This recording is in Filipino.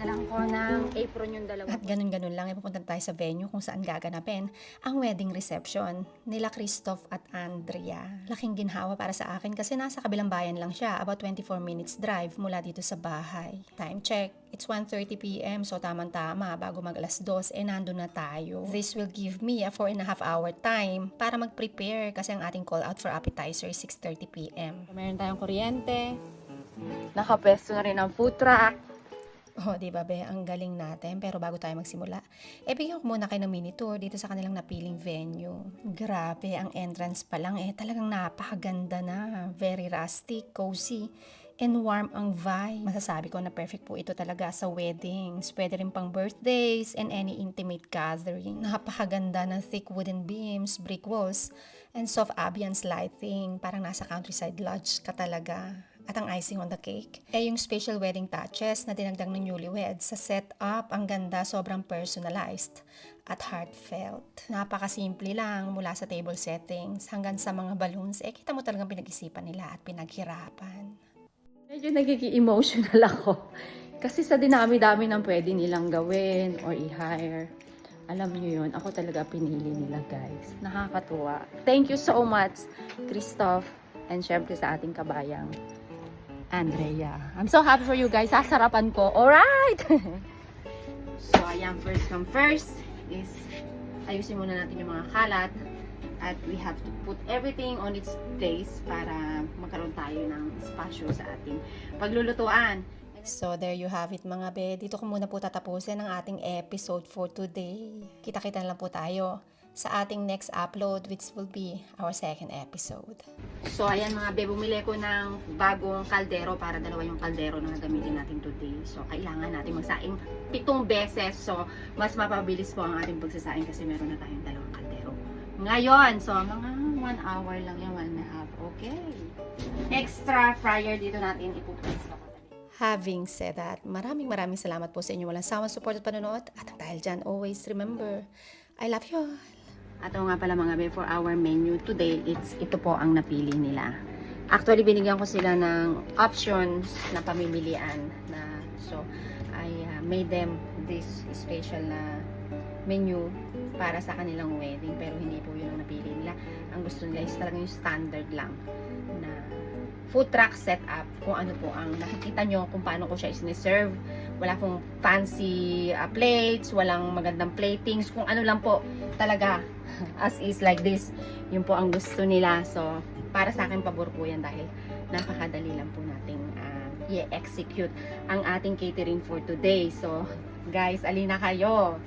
Dalang ko ng apron yung dalawa. At ganun-ganun lang, ipupunta tayo sa venue kung saan gaganapin ang wedding reception nila Christoph at Andrea. Laking ginhawa para sa akin kasi nasa kabilang bayan lang siya, about 24 minutes drive mula dito sa bahay. Time check, it's 1.30pm so tamang-tama bago mag alas 2 eh nandun na tayo. This will give me a 4 and a half hour time para mag-prepare kasi ang ating call out for appetizer is 6.30pm. Meron tayong kuryente. Nakapwesto na rin ang food truck. Oh, di ba be, ang galing natin. Pero bago tayo magsimula, eh bigyan ko muna kayo ng mini tour dito sa kanilang napiling venue. Grabe, ang entrance pa lang eh talagang napakaganda na. Very rustic, cozy, and warm ang vibe. Masasabi ko na perfect po ito talaga sa weddings. Pwede rin pang birthdays and any intimate gathering. Napakaganda ng thick wooden beams, brick walls, and soft ambience lighting. Parang nasa countryside lodge ka talaga. At ang icing on the cake, eh yung special wedding touches na dinagdag ng newlyweds sa setup, ang ganda, sobrang personalized at heartfelt. Napakasimple lang mula sa table settings hanggang sa mga balloons, eh kita mo talagang pinag-isipan nila at pinaghirapan. Medyo nagiging emotional ako. Kasi sa dinami-dami ng pwede nilang gawin or i-hire. Alam niyo yun, ako talaga pinili nila guys. Nakakatuwa. Thank you so much, Christoph. And syempre sa ating kabayang, Andrea. I'm so happy for you guys. Sasarapan ko. Alright! so, ayan, first come first is ayusin muna natin yung mga kalat at we have to put everything on its place para magkaroon tayo ng espasyo sa ating paglulutuan. So there you have it mga be. Dito ko muna po tatapusin ang ating episode for today. Kita-kita na lang po tayo sa ating next upload which will be our second episode. So, ayan mga be, bumili ko ng bagong kaldero para dalawa yung kaldero na gagamitin natin today. So, kailangan natin magsaing pitong beses. So, mas mapabilis po ang ating pagsasaing kasi meron na tayong dalawang kaldero. Ngayon, so mga one hour lang yan, one and a half. Okay. Extra fryer dito natin ipupunta Having said that, maraming maraming salamat po sa inyo walang sawang support at panonood. At ang dahil dyan, always remember, I love you all. At nga pala mga be, for our menu today, it's ito po ang napili nila. Actually, binigyan ko sila ng options na pamimilian na so I uh, made them this special na menu para sa kanilang wedding pero hindi po yun ang napili nila. Ang gusto nila is talagang yung standard lang na food truck setup kung ano po ang nakikita nyo kung paano ko siya isineserve. Wala pong fancy uh, plates, walang magandang platings, kung ano lang po talaga as is like this. Yun po ang gusto nila. So, para sa akin pabor po yan dahil napakadali lang po nating uh, i-execute ang ating catering for today. So, guys, alina kayo.